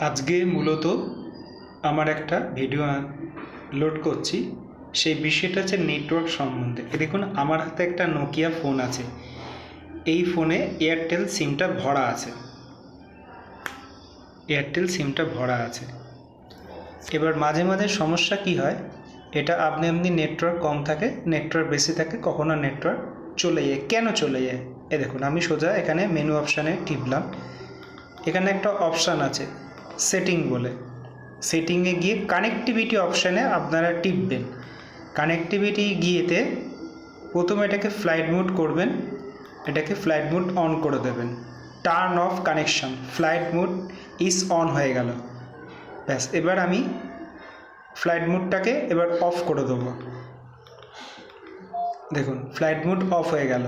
আজকে মূলত আমার একটা ভিডিও লোড করছি। সেই বিষয়টা হচ্ছে নেটওয়ার্ক সম্বন্ধে। দেখুন, আমার হাতে একটা নোকিয়া ফোন আছে। এই ফোনে এয়ারটেল সিমটা ভরা আছে। এয়ারটেল সিমটা ভরা আছে। এবার মাঝে মাঝে সমস্যা কি হয়? এটা আপনি আপনি নেটওয়ার্ক কম থাকে নেটওয়ার্ক বেশি থাকে, কখনো নেটওয়ার্ক চলে যায়। কেন চলে যায়? এ দেখুন, আমি সোজা এখানে মেনু অপশানে টিপলাম। এখানে একটা অপশান আছে। সেটিং বলে। সেটিংয়ে গিয়ে কানেক্টিভিটি অপশানে আপনারা টিপবেন। কানেক্টিভিটি গিয়েতে প্রথমে এটাকে ফ্লাইট মোড করবেন, এটাকে ফ্লাইট মোড অন করে দেবেন। Turn off connection flight mode is on হয়ে গেল। ব্যাস, এবার আমি ফ্লাইট মোডটাকে এবার অফ করে দেবো। দেখুন ফ্লাইট মোড অফ হয়ে গেল।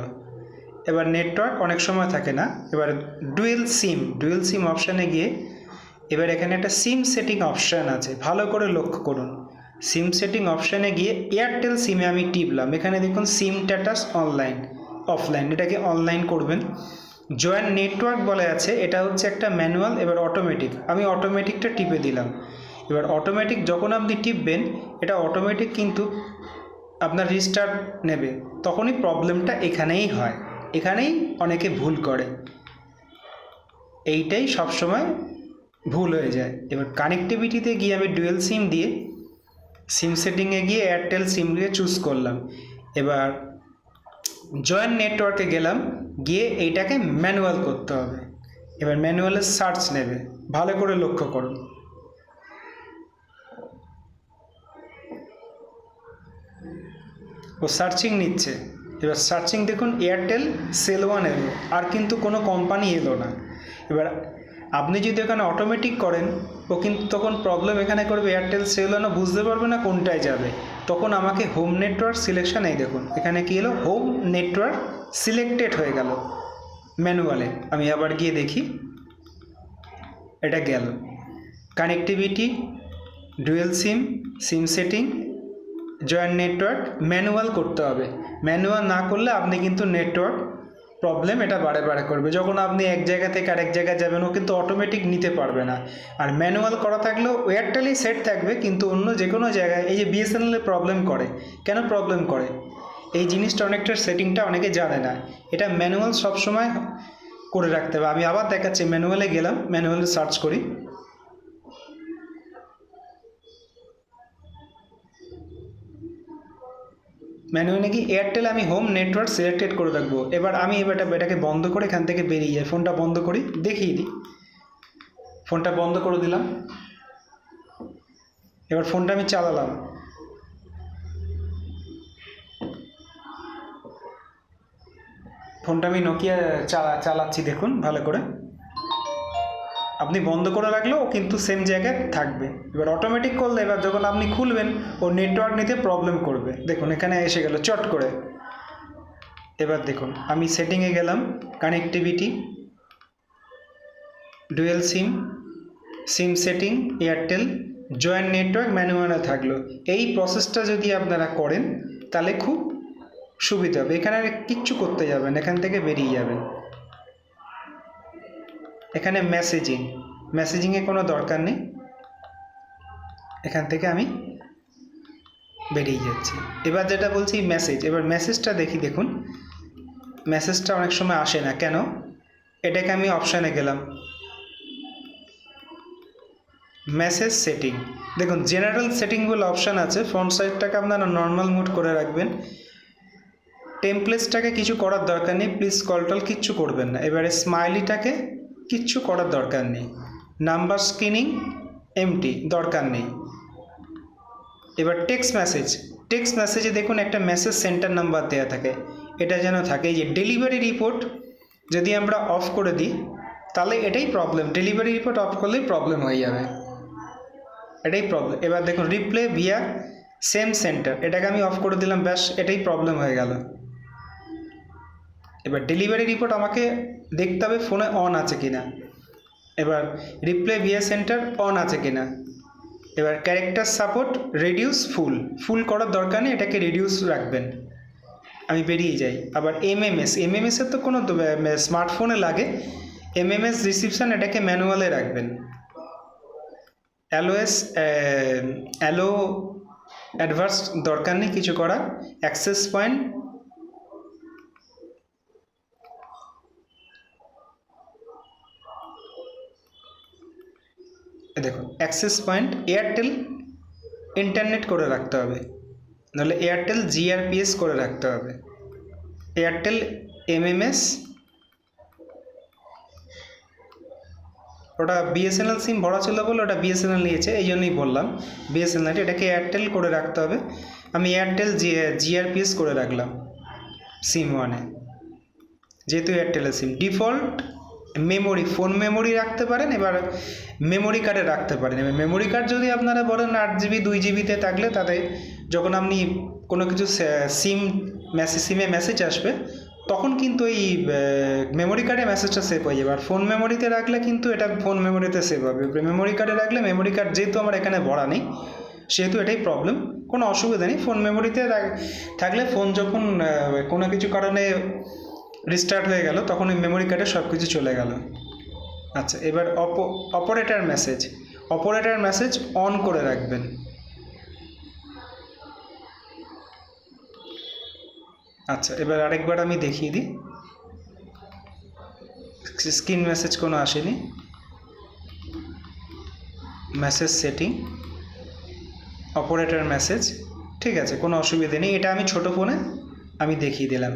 এবার নেটওয়ার্ক অনেক সময় থাকে না, এবার ডুয়েল সিম ডুয়েল সিম অপশানে গিয়ে এবার এখানে একটা সিম সেটিং অপশান আছে, ভালো করে লক্ষ্য করুন। সিম সেটিং অপশানে গিয়ে এয়ারটেল সিমে আমি টিপলাম এখানে দেখুন সিম স্ট্যাটাস অনলাইন অফলাইন এটাকে অনলাইন করবেন। জয়েন নেটওয়ার্ক বলে আছে, এটা হচ্ছে একটা ম্যানুয়াল এবার অটোমেটিক আমি অটোমেটিকটা টিপে দিলাম। এবার অটোমেটিক যখন আপনি টিপবেন, এটা অটোমেটিক কিন্তু আপনার রিস্টার্ট নেবে, তখনই প্রবলেমটা এখানেই হয়, এখানেই অনেকে ভুল করে। এইটাই সবসময় ভুল হয়ে যায়। এবার কানেক্টিভিটিতে গিয়ে আমি ডুয়েল সিম দিয়ে সিম সেটিংয়ে গিয়ে এয়ারটেল সিম দিয়ে চুজ করলাম। এবার জয়েন্ট নেটওয়ার্কে গেলাম, গিয়ে এইটাকে ম্যানুয়াল করতে হবে। এবার ম্যানুয়ালের সার্চ নেবে, ভালো করে লক্ষ্য করুন। ও সার্চিং নিচ্ছে। এবার সার্চিং দেখুন এয়ারটেল সেল ওয়ান এলো আর কিন্তু কোনো কোম্পানি এলো না। এবার আপনি যদি এখানে অটোমেটিক করেন, ও কিন্তু তখন প্রবলেম এখানে করবে এয়ারটেল সেল ওয়ানও বুঝতে পারবে না কোনটায় যাবে। তখন আমাকে হোম নেটওয়ার্ক সিলেকশন এই দেখুন, এখানে কি এলো? হোম নেটওয়ার্ক সিলেক্টেড হয়ে গেল ম্যানুয়ালে আমি আবার গিয়ে দেখি, এটা গেল। Connectivity dual SIM SIM setting joint network manual করতে হবে। ম্যানুয়াল না করলে আপনি কিন্তু নেটওয়ার্ক প্রবলেম এটা বারে বারে করবে। যখন আপনি এক জায়গা থেকে আরেক জায়গায় যাবেন, ও কিন্তু অটোমেটিক নিতে পারবে না। আর ম্যানুয়াল করা থাকলেও এয়ারটেলই সেট থাকবে, কিন্তু অন্য যে কোনো জায়গায়, এই যে বিএসএনএলে প্রবলেম করে। কেন প্রবলেম করে? এই জিনিসটা অনেকটার সেটিংটা অনেকে জানে না। এটা ম্যানুয়াল সবসময় করে রাখতে হবে। আমি আবার দেখাচ্ছি ম্যানুয়ালে গেলাম ম্যানুয়ালে সার্চ করি। ম্যানুয়ালি কি এয়ারটেল আমি হোম নেটওয়ার্ক সিলেক্টেড করে রাখব। এবার আমি এবার এটা- এটাকে বন্ধ করে এখান থেকে বেরিয়ে যাই। ফোনটা বন্ধ করি, দেখিয়ে দিই। ফোনটা বন্ধ করে দিলাম। এবার ফোনটা আমি চালালাম। ফোনটা আমি নোকিয়া চালা চালাচ্ছি, দেখুন, ভালো করে। আপনি বন্ধ করে রাখলেও কিন্তু সেম জায়গায় থাকবে। এবার অটোমেটিক করলে এবার যখন আপনি খুলবেন, ও নেটওয়ার্ক নিতে প্রবলেম করবে। দেখুন, এখানে এসে গেল চট করে। এবার দেখুন, আমি সেটিংয়ে গেলাম connectivity dual SIM SIM setting Airtel joint network ম্যানুয়ালে থাকল। এই প্রসেসটা যদি আপনারা করেন, তাহলে খুব সুবিধা হবে। এখানে কিচ্ছু করতে যাবেন এখান থেকে বেরিয়ে যাবেন। এখানে মেসেজিং মেসেজিংয়ে কোনো দরকার নেই। এখান থেকে আমি বেরিয়ে যাচ্ছি। এবার যেটা বলছি মেসেজ এবার মেসেজটা দেখি, দেখুন। মেসেজটা অনেক সময় আসে না। কেন? এটাকে আমি অপশানে গেলাম। মেসেজ সেটিং দেখুন জেনারেল সেটিং বলে অপশান আছে। ফ্রন্ট সাইডটাকে আপনারা নর্মাল মুড করে রাখবেন। টেমপ্লেটসটাকে কিছু করার দরকার নেই। প্লিজ কলটল কিচ্ছু করবেন না। এবারে স্মাইলিটাকে কিচ্ছু করার দরকার নেই। নাম্বার স্ক্রিনিং এমটি, দরকার নেই। এবার টেক্সট মেসেজ। টেক্সট মেসেজে দেখুন একটা মেসেজ সেন্টার নাম্বার দেওয়া থাকে। এটা যেন থাকে যে, ডেলিভারি রিপোর্ট যদি আমরা অফ করে দিই, তাহলে এটাই প্রবলেম। ডেলিভারি রিপোর্ট অফ করলেই প্রবলেম হয়ে যাবে। এটাই প্রবলেম। এবার দেখুন, রিপ্লে ভিয়া সেম সেন্টার। এটাকে আমি অফ করে দিলাম, ব্যাস, এটাই প্রবলেম হয়ে গেল। এবার ডেলিভারি রিপোর্ট আমাকে দেখতে হবে ফোনে অন আছে কিনা। এবার রিপ্লে ভিয়া সেন্টার অন আছে কিনা। এবার character support reduce full full করার দরকার নেই, এটাকে রিডিউস রাখবেন। আমি বেরিয়ে যাই। আবার এমএমএস এমএমএসের তো কোনো স্মার্টফোনে লাগে। এমএমএস রিসিপশান এটাকে ম্যানুয়ালে রাখবেন। অ্যালোএস অ্যালো অ্যাডভার্স দরকার নেই কিছু করা অ্যাক্সেস পয়েন্ট দেখুন অ্যাক্সেস পয়েন্ট এয়ারটেল ইন্টারনেট করে রাখতে হবে। নাহলে এয়ারটেল জিআরপিএস করে রাখতে হবে। এয়ারটেল এমএমএস, ওটা বিএসএনএল সিম ভরা ছিল বলে ওটা বিএসএনএল নিয়েছে, এই জন্যই বললাম। বিএসএনএল এটাকে এয়ারটেল করে রাখতে হবে। আমি এয়ারটেল জি, জিআরপিএস করে রাখলাম, সিম ওয়ানে। যেহেতু এয়ারটেলের SIM. Default memory phone memory রাখতে পারেন, এবার মেমোরি কার্ডে রাখতে পারেন। এবার মেমোরি কার্ড যদি আপনারা বলেন আট জিবি দুই জিবিতে থাকলে তাতে যখন আপনি কোনো কিছু সিম মেসেজ সিমে মেসেজ আসবে, তখন কিন্তু এই মেমোরি কার্ডে মেসেজটা সেভ হয়ে যাবে। আর ফোন মেমোরিতে রাখলে কিন্তু এটা ফোন মেমোরিতে সেভ হবে। মেমোরি কার্ডে রাখলে মেমোরি কার্ড যেহেতু আমার এখানে ভরা নেই, সেহেতু এটাই প্রবলেম কোনো অসুবিধা নেই। ফোন মেমোরিতে থাকলে ফোন যখন কোনো কিছু কারণে রিস্টার্ট হয়ে গেল, তখন ওই মেমোরি কার্ডে সব কিছু চলে গেল। আচ্ছা এবার Oppo operator message operator message on করে রাখবেন। আচ্ছা এবার আরেকবার আমি দেখিয়ে দিই। স্ক্রিন মেসেজ কোনো আসেনি। মেসেজ সেটিং অপারেটার মেসেজ ঠিক আছে, কোনো অসুবিধে নেই। এটা আমি ছোট ফোনে আমি দেখিয়ে দিলাম।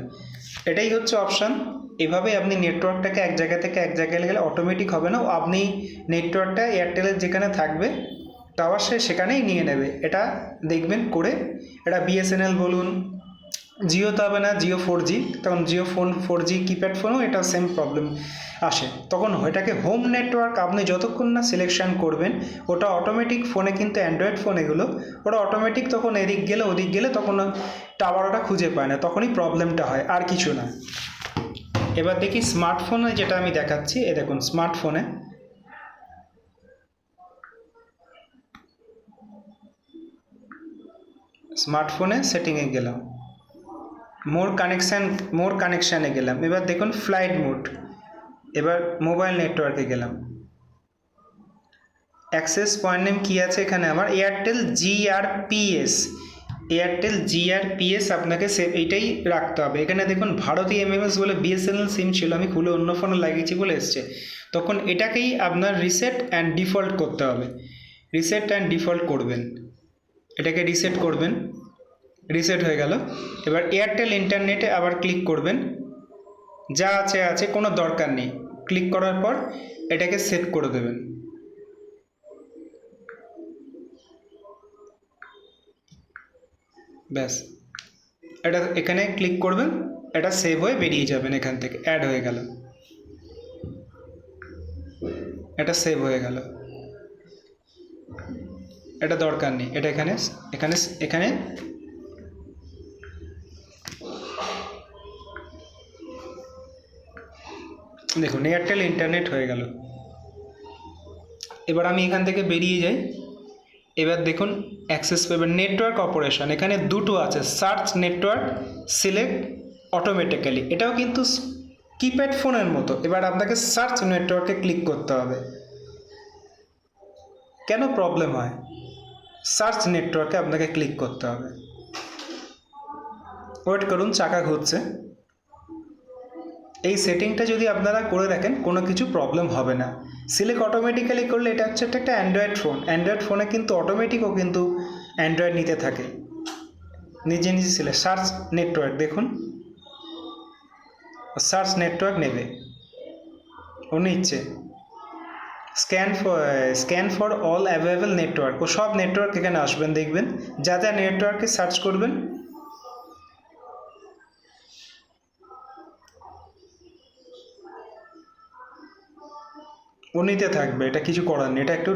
এটাই হচ্ছে অপশান এভাবে আপনি নেটওয়ার্কটাকে এক জায়গা থেকে এক জায়গায় গেলে অটোমেটিক হবে না। আপনি নেটওয়ার্কটা এয়ারটেলের যেখানে থাকবে টাওয়ার সে সেখানেই নিয়ে নেবে। এটা দেখবেন করে। এটা বিএসএনএল বলুন জিও তো হবে না, জিও ফোর জি তখন Jio phone four G keypad ফোনও এটা সেম প্রবলেম আসে। তখন ওইটাকে হোম নেটওয়ার্ক আপনি যতক্ষণ না সিলেকশন করবেন, ওটা অটোমেটিক ফোনে কিন্তু অ্যান্ড্রয়েড ফোন এগুলো, ওটা অটোমেটিক তখন এদিক গেলে ওদিক গেলে তখন টাওয়ার ওটা খুঁজে পায় না, তখনই প্রবলেমটা হয়, আর কিছু না। এবার দেখি স্মার্টফোনে যেটা আমি দেখাচ্ছি, এ দেখুন স্মার্টফোনে স্মার্টফোনে সেটিংয়ে গেলাম। মোর কানেকশান, মোর কানেকশানে গেলাম। এবার দেখুন ফ্লাইট মোড। এবার মোবাইল নেটওয়ার্কে গেলাম। অ্যাক্সেস পয়েন্ট নেম কী আছে এখানে? আমার এয়ারটেল জিআরপিএস। এয়ারটেল জিআরপিএস আপনাকে সে, এইটাই রাখতে হবে। এখানে দেখুন ভারতী এমএমএস বলে বিএসএনএল সিম ছিল। আমি খুলে অন্য ফোনে লাগিয়েছি বলে এসছে। তখন এটাকেই আপনার রিসেট অ্যান্ড ডিফল্ট করতে হবে। রিসেট অ্যান্ড ডিফল্ট করবেন। এটাকে রিসেট করবেন। রিসেট হয়ে গেল। এবার এয়ারটেল ইন্টারনেটে আবার ক্লিক করবেন। যা আছে আছে, কোনো দরকার নেই। ক্লিক করার পর এটাকে সেভ করে দেবেন। ব্যাস। এটা এখানে ক্লিক করবেন। এটা সেভ হয়ে বেরিয়ে যাবেন এখান থেকে। অ্যাড হয়ে গেল। এটা সেভ হয়ে গেল। এটা দরকার নেই। এটা এখানে এখানে এখানে দেখুন এয়ারটেল ইন্টারনেট হয়ে গেল। এবার আমি এখান থেকে বেরিয়ে যাই। এবার দেখুন অ্যাক্সেস এবার নেটওয়ার্ক অপারেশন এখানে দুটো আছে। সার্চ নেটওয়ার্ক সিলেক্ট অটোমেটিক্যালি এটাও কিন্তু কিপ্যাড ফোনের মতো। এবার আপনাকে সার্চ নেটওয়ার্কে ক্লিক করতে হবে। কেন প্রবলেম হয়? সার্চ নেটওয়ার্কে আপনাকে ক্লিক করতে হবে। ওয়েট করুন, চাকা ঘুরছে। এই সেটিংটা যদি আপনারা করে রাখেন কোনো কিছু প্রবলেম হবে না। সিলেক্ট অটোমেটিক্যালি করলে এটা হচ্ছে একটা একটা অ্যান্ড্রয়েড ফোন অ্যান্ড্রয়েড ফোনে কিন্তু অটোমেটিকও কিন্তু অ্যান্ড্রয়েড নিতে থাকে। নিজে নিজে সিলেক্ট সার্চ নেটওয়ার্ক দেখুন। সার্চ নেটওয়ার্ক নেবে। ও নিচ্ছে। Scan for scan for all available network ও সব নেটওয়ার্ক এখানে আসবেন, দেখবেন। যা যা নেটওয়ার্কে সার্চ করবেন ও নিতে থাকবে, এটা কিছু করার নেই, এটা একটু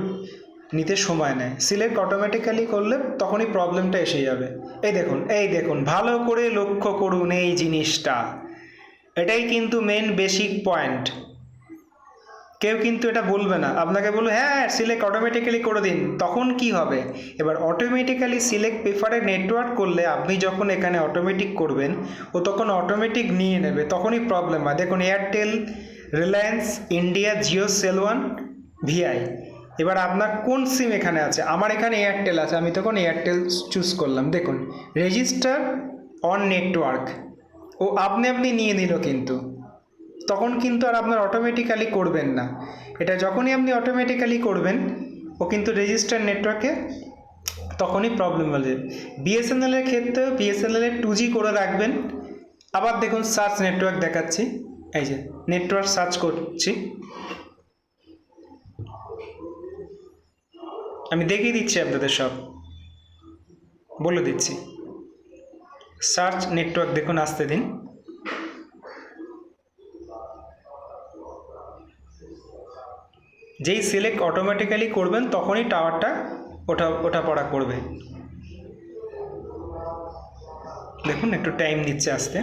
নিতে সময় নেয়। সিলেক্ট অটোমেটিক্যালি করলে তখনই প্রবলেমটা এসে যাবে। এই দেখুন এই দেখুন, ভালো করে লক্ষ্য করুন এই জিনিসটা। এটাই কিন্তু মেন বেসিক পয়েন্ট কেউ কিন্তু এটা বলবে না। আপনাকে বলবে হ্যাঁ সিলেক্ট অটোমেটিক্যালি করে দিন। তখন কি হবে? এবার অটোমেটিক্যালি সিলেক্ট প্রেফারে নেটওয়ার্ক করলে আপনি যখন এখানে অটোমেটিক করবেন, ও তখন অটোমেটিক নিয়ে নেবে, তখনই প্রবলেম হয়। দেখুন Airtel Reliance India Jio cell one VI এবার আপনার কোন সিম এখানে আছে? আমার এখানে এয়ারটেল আছে, আমি তখন এয়ারটেল চুজ করলাম। দেখুন রেজিস্টার অন নেটওয়ার্ক ও, আপনি আপনি নিয়ে নিল কিন্তু। তখন কিন্তু আর আপনার অটোমেটিক্যালি করবেন না। এটা যখনই আপনি অটোমেটিক্যালি করবেন, ও কিন্তু রেজিস্টার নেটওয়ার্কে তখনই প্রবলেম হবে বিএসএনএলের ক্ষেত্রেও বিএসএনএলের টু জি করে রাখবেন। আবার দেখুন সার্চ নেটওয়ার্ক দেখাচ্ছি। এই যে নেটওয়ার্ক সার্চ করছি। আমি দেখিয়ে দিচ্ছি আপনাদের সব। বলে দিচ্ছি। সার্চ নেটওয়ার্ক দেখুন আসতে দিন। যেই সিলেক্ট অটোমেটিক্যালি করবেন, তখনই টাওয়ারটা ওঠা ওঠা পড়া করবে। দেখুন একটু টাইম নিচ্ছে আসতে।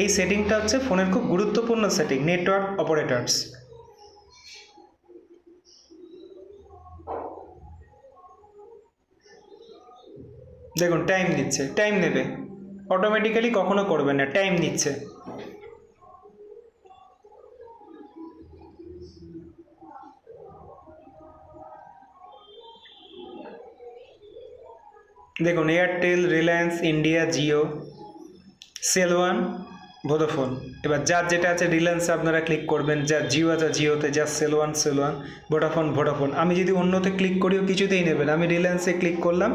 এই সেটিংটা হচ্ছে ফোনের খুব গুরুত্বপূর্ণ সেটিং, নেটওয়ার্ক অপারেটার্স। দেখুন, টাইম নিচ্ছে টাইম নেবে। অটোমেটিক্যালি কখনো করবে না, টাইম নিচ্ছে। দেখুন Airtel Reliance India Jio cell one Vodafone এবার যার যেটা আছে রিলায়েন্সে আপনারা ক্লিক করবেন, যার জিও আছে জিওতে যার সেলওয়ান সেলওয়ান ভোডাফোন ভোডাফোন আমি যদি অন্যতে ক্লিক করিও কিছুতেই নেবেন আমি রিলায়েন্সে ক্লিক করলাম,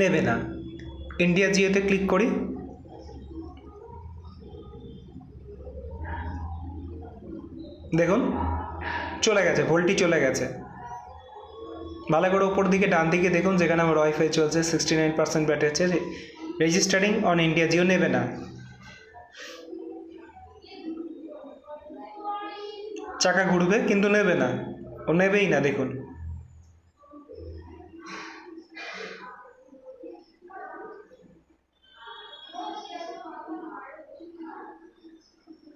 নেবে না। ইন্ডিয়া জিওতে ক্লিক করি, দেখুন, চলে গেছে ভোল্টি চলে গেছে। ভালো করে উপর দিকে ডান দিকে দেখুন, যেখানে আমার ওয়াইফাই চলছে সিক্সটি নাইন পার্সেন্ট ব্যাটারি আছে। রেজিস্টারিং অন ইন্ডিয়া জিও নেবে না। চাকা ঘুরবে কিন্তু নেবে না। ও নেবেই না, দেখুন।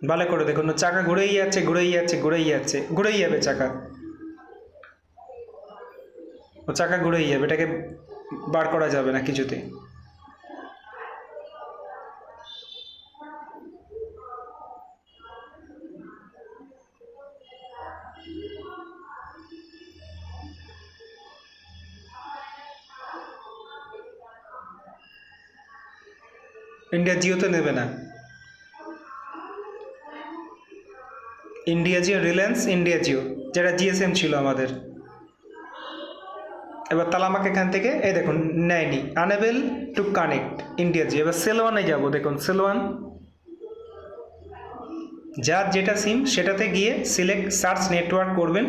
ভালো করে দেখুন, চাকা ঘুরেই যাচ্ছে ঘুরেই যাচ্ছে ঘুরেই যাচ্ছে, ঘুরেই যাবে চাকা। ও চাকা ঘুরেই যাবে, এটাকে বার করা যাবে না কিছুতেই। ইন্ডিয়া জিওতে নেবে না। India Jio, Reliance India Jio যেটা জিএসএম ছিল আমাদের। এবার তাহলে আমাকে এখান থেকে, এই দেখুন, নেয়নি। Unable to connect India Jio এবার সেলওয়ানে যাব, দেখুন সেলওয়ান যার যেটা সিম সেটাতে গিয়ে সিলেক্ট সার্চ নেটওয়ার্ক করবেন,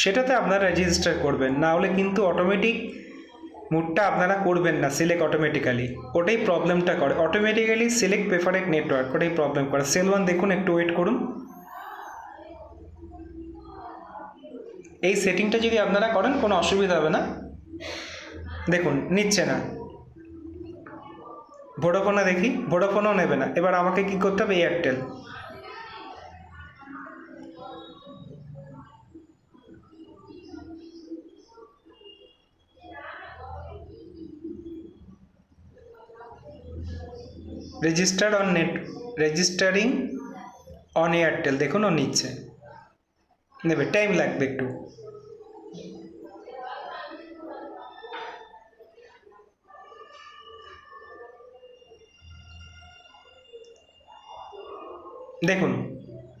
সেটাতে আপনারা রেজিস্টার করবেন। না হলে কিন্তু অটোমেটিক মুডটা আপনারা করবেন না সিলেক্ট অটোমেটিক্যালি ওটাই প্রবলেমটা করে। অটোমেটিক্যালি সিলেক্ট প্রেফারেট নেটওয়ার্ক ওটাই প্রবলেম করে। সেল ওয়ান দেখুন, একটু ওয়েট করুন। এই সেটিংটা যদি আপনারা করেন, কোনো অসুবিধা হবে না। দেখুন, নিচ্ছে না। ভোডাফোনে দেখি ভোডাফোনও নেবে না। এবার আমাকে কি করতে হবে? Airtel register on net registering on Airtel দেখুন ও নিচ্ছে। নেবে টাইম লাগবে একটু। দেখুন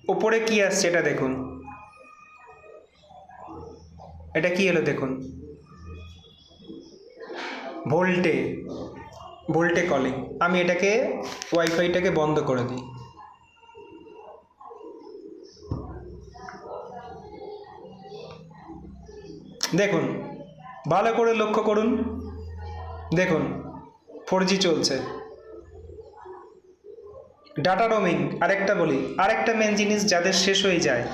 ওপরে কি আসছে এটা দেখুন। এটা কি এলো দেখুন? ভোল্টে। ভোল্টে কলিং আমি এটাকে ওয়াইফাইটাকে বন্ধ করে দিই। দেখুন, ভালো করে লক্ষ্য করুন। দেখুন ফোর চলছে। ডাটা রোমিং আরেকটা বলি, আরেকটা মেন জিনিস যাদের শেষ হয়ে যায়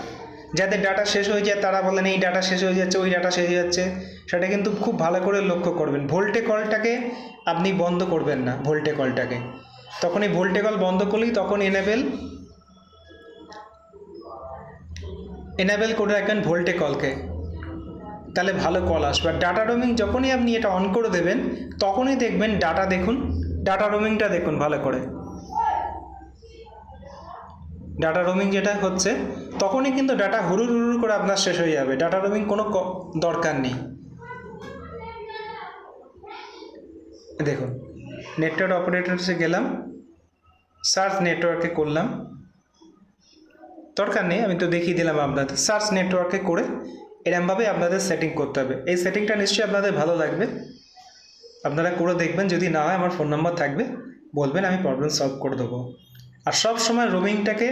যাদের ডাটা শেষ হয়ে যায় তারা বলেন এই ডাটা শেষ হয়ে যাচ্ছে, ওই ডাটা শেষ হয়ে যাচ্ছে। সেটা কিন্তু খুব ভালো করে লক্ষ্য করবেন। ভোল্টে কলটাকে আপনি বন্ধ করবেন না ভোল্টে কলটাকে তখন এই ভোল্টে কল বন্ধ করলেই তখন এনাবেল এনাবেল করে রাখবেন ভোল্টে কলকে তাহলে ভালো কল আসবে। ডাটা রোমিং যখনই আপনি এটা অন করে দেবেন, তখনই দেখবেন ডাটা দেখুন ডাটা রোমিংটা দেখুন ভালো করে। ডাটা রোমিং যেটা হচ্ছে, তখনই কিন্তু ডাটা হুড়ুর হুড়ুর করে আপনার শেষ হয়ে যাবে। ডাটা রোমিং কোনো দরকার নেই। দেখুন নেটওয়ার্ক অপারেটরসে গেলাম সার্চ নেটওয়ার্কে করলাম। দরকার নেই, আমি তো দেখিয়ে দিলাম আপনাদের। সার্চ নেটওয়ার্কে করে এরমভাবে আপনাদের সেটিং করতে হবে। এই সেটিংটা নিশ্চয়ই আপনাদের ভালো লাগবে। আপনারা করে দেখবেন, যদি না হয় আমার ফোন নাম্বার থাকবে, বলবেন, আমি প্রবলেম সলভ করে দেবো। আর সব সময় রোমিংটাকে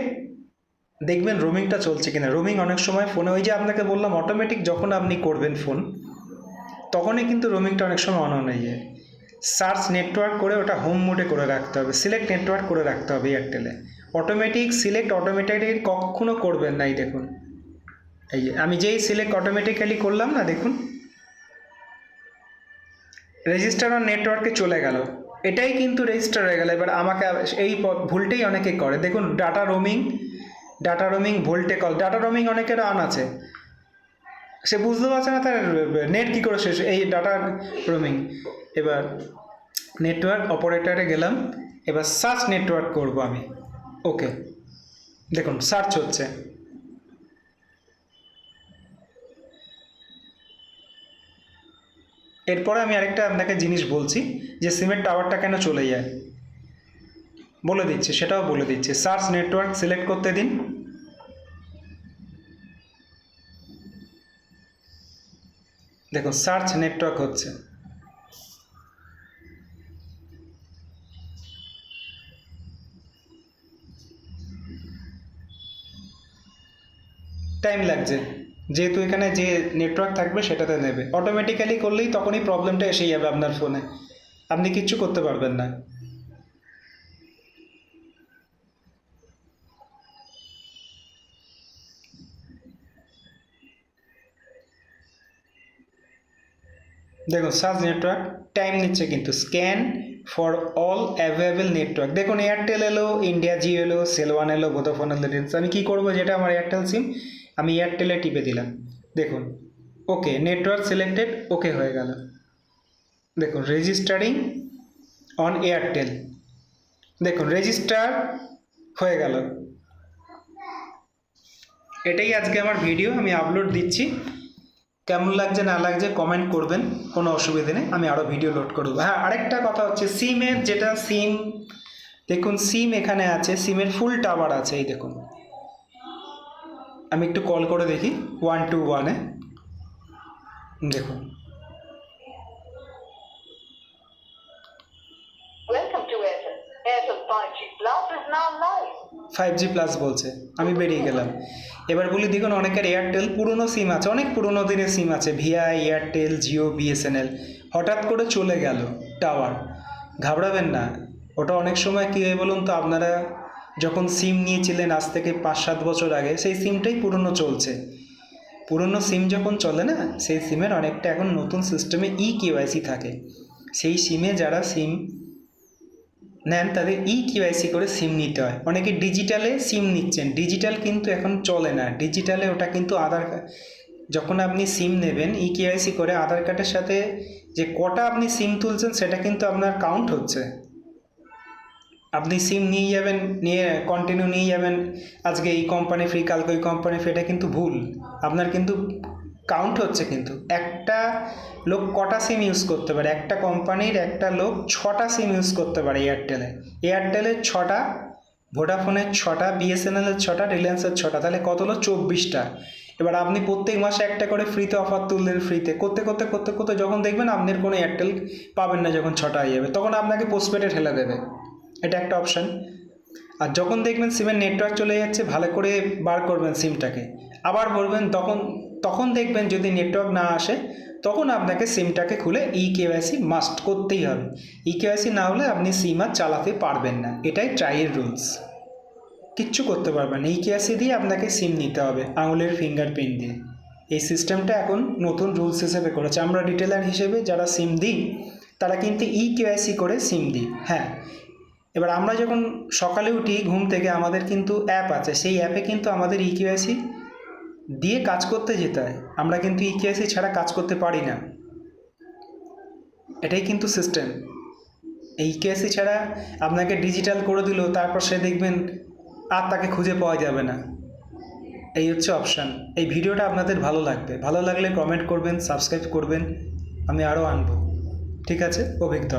দেখবেন রোমিংটা চলছে কিনা। রোমিং অনেক সময় ফোনে ওই যে আপনাকে বললাম অটোমেটিক যখন আপনি করবেন ফোন তখনই কিন্তু রোমিংটা অনেক সময় অন অন হয়ে যায়। সার্চ নেটওয়ার্ক করে ওটা হোম মোডে করে রাখতে হবে। সিলেক্ট নেটওয়ার্ক করে রাখতে হবে এয়ারটেলে অটোমেটিক সিলেক্ট অটোমেটিক কখনো করবেন না, এই দেখুন। এই যে, আমি যেই সিলেক্ট অটোমেটিক্যালি করলাম না, দেখুন। রেজিস্টার অন নেটওয়ার্কে চলে গেল। এটাই কিন্তু রেজিস্টার হয়ে গেল। এবার আমাকে এই ভুলটাই অনেকে করে। দেখুন data roaming data roaming VoLTE call data roaming অনেকের অন আছে। সে বুঝতে পারছে না, তার নেট কী করে শেষ? এই ডাটা রোমিং এবার নেটওয়ার্ক অপারেটরে গেলাম। এবার সার্চ নেটওয়ার্ক করব আমি। ওকে দেখুন সার্চ হচ্ছে। এরপরে আমি আরেকটা আপনাকে জিনিস বলছি যে সিমের টাওয়ারটা কেন চলে যায়? বলে দিচ্ছি, সেটাও বলে দিচ্ছি। সার্চ নেটওয়ার্ক সিলেক্ট করতে দিন। দেখুন, সার্চ নেটওয়ার্ক হচ্ছে। টাইম লাগছে। যেহেতু এখানে যে নেটওয়ার্ক থাকবে সেটাতে নেবে। অটোমেটিক্যালি করলেই তখনই প্রবলেমটা এসেই যাবে আপনার ফোনে আপনি কিচ্ছু করতে পারবেন না। দেখুন সার্চ নেটওয়ার্ক টাইম নিচ্ছে কিন্তু। Scan for all available network দেখুন এয়ারটেল এলো ইন্ডিয়া জিও এলো সেলওয়ান এলো ভোদাফোন এলো আমি কী করব যেটা আমার এয়ারটেল সিম আমি এয়ারটেলে টিপে দিলাম। দেখুন, ওকে নেটওয়ার্ক সিলেক্টেড ওকে হয়ে গেল। দেখুন রেজিস্টারিং অন এয়ারটেল দেখুন রেজিস্টার হয়ে গেল। এটাই আজকে আমার ভিডিও আমি আপলোড দিচ্ছি। কেমন লাগছে, না লাগছে কমেন্ট করবেন। কোনো অসুবিধে নেই, আমি আরও ভিডিও লোড করে দেবো। হ্যাঁ আরেকটা কথা হচ্ছে সিমের যেটা সিম দেখুন সিম এখানে আছে সিমের ফুল টাওয়ার আছে, এই দেখুন। আমি একটু কল করে দেখি ওয়ান টু ওয়ানে দেখুন। Welcome to Airtel. Airtel 5G Plus is now live. Five G plus বলছে। আমি বেরিয়ে গেলাম। এবার বলি দেখুন অনেকের এয়ারটেল পুরনো সিম আছে অনেক পুরনো দিনের সিম আছে ভিআই এয়ারটেল জিও বিএসএনএল হঠাৎ করে চলে গেল টাওয়ার ঘাবড়াবেন না। ওটা অনেক সময় কী হয় বলুন তো আপনারা যখন সিম নিয়েছিলেন আজ থেকে পাঁচ সাত বছর আগে, সেই সিমটাই পুরনো চলছে। পুরনো সিম যখন চলে না, সেই সিমের অনেকটা এখন নতুন সিস্টেমে ই কেওয়াইসি থাকে। সেই সিমে যারা সিম নেন, তাদের ই কেওয়াইসি করে সিম নিতে হয়। অনেকে ডিজিটালে সিম নিচ্ছেন। ডিজিটাল কিন্তু এখন চলে না। ডিজিটালে ওটা কিন্তু আধার যখন আপনি সিম নেবেন ই কেওয়াইসি করে আধার কার্ডের সাথে যে কটা আপনি সিম তুলছেন, সেটা কিন্তু আপনার কাউন্ট হচ্ছে। আপনি সিম নিয়ে যাবেন, নিয়ে কন্টিনিউ নিয়ে যাবেন। আজকে এই কোম্পানি ফ্রি কালকে ওই কোম্পানি ফ্রি এটা কিন্তু ভুল। আপনার কিন্তু কাউন্ট হচ্ছে কিন্তু। একটা লোক কটা সিম ইউজ করতে পারে? একটা কোম্পানির একটা লোক ছটা সিম ইউজ করতে পারে এয়ারটেলে এয়ারটেলের ছটা ভোডাফোনের ছটা বিএসএনএলের ছটা রিলায়েন্সের ছটা, তাহলে কত হলো? চব্বিশটা। এবার আপনি প্রত্যেক মাসে একটা করে ফ্রিতে অফার তুললেন ফ্রিতে করতে করতে করতে করতে যখন দেখবেন আপনার কোনো এয়ারটেল পাবেন না যখন ছটা হয়ে যাবে, তখন আপনাকে পোস্টপেডে ঠেলে দেবে। এটা একটা অপশান আর যখন দেখবেন সিমের নেটওয়ার্ক চলে যাচ্ছে, ভালো করে বার করবেন সিমটাকে আবার বলবেন, তখন তখন দেখবেন যদি নেটওয়ার্ক না আসে, তখন আপনাকে সিমটাকে খুলে ই কেওয়াইসি মাস্ট করতেই হবে। ই কেওয়াইসি না হলে আপনি সিম আর চালাতে পারবেন না। এটাই ট্রাইয়ের রুলস কিচ্ছু করতে পারবেন ই কেওয়াইসি দিয়ে আপনাকে সিম নিতে হবে, আঙুলের ফিঙ্গারপ্রিন্ট দিয়ে। এই সিস্টেমটা এখন নতুন রুলস হিসেবে করেছে। আমরা রিটেলার হিসেবে যারা সিম দিই, তারা কিন্তু ই কেওয়াইসি করে সিম দিই। হ্যাঁ এবার আমরা যখন সকালে উঠি, ঘুম থেকে আমাদের কিন্তু অ্যাপ আছে। সেই অ্যাপে কিন্তু আমাদের ই কেওয়াইসি দিয়ে কাজ করতে যেতে হয়। আমরা কিন্তু ই ছাড়া কাজ করতে পারি না। এটাই কিন্তু সিস্টেম এই কেওয়াইসি ছাড়া আপনাকে ডিজিটাল করে দিল, তারপর সে দেখবেন আর তাকে খুঁজে পাওয়া যাবে না। এই হচ্ছে অপশান এই ভিডিওটা আপনাদের ভালো লাগবে। ভালো লাগলে কমেন্ট করবেন সাবস্ক্রাইব করবেন। আমি আরও আনব। ঠিক আছে? অভিজ্ঞ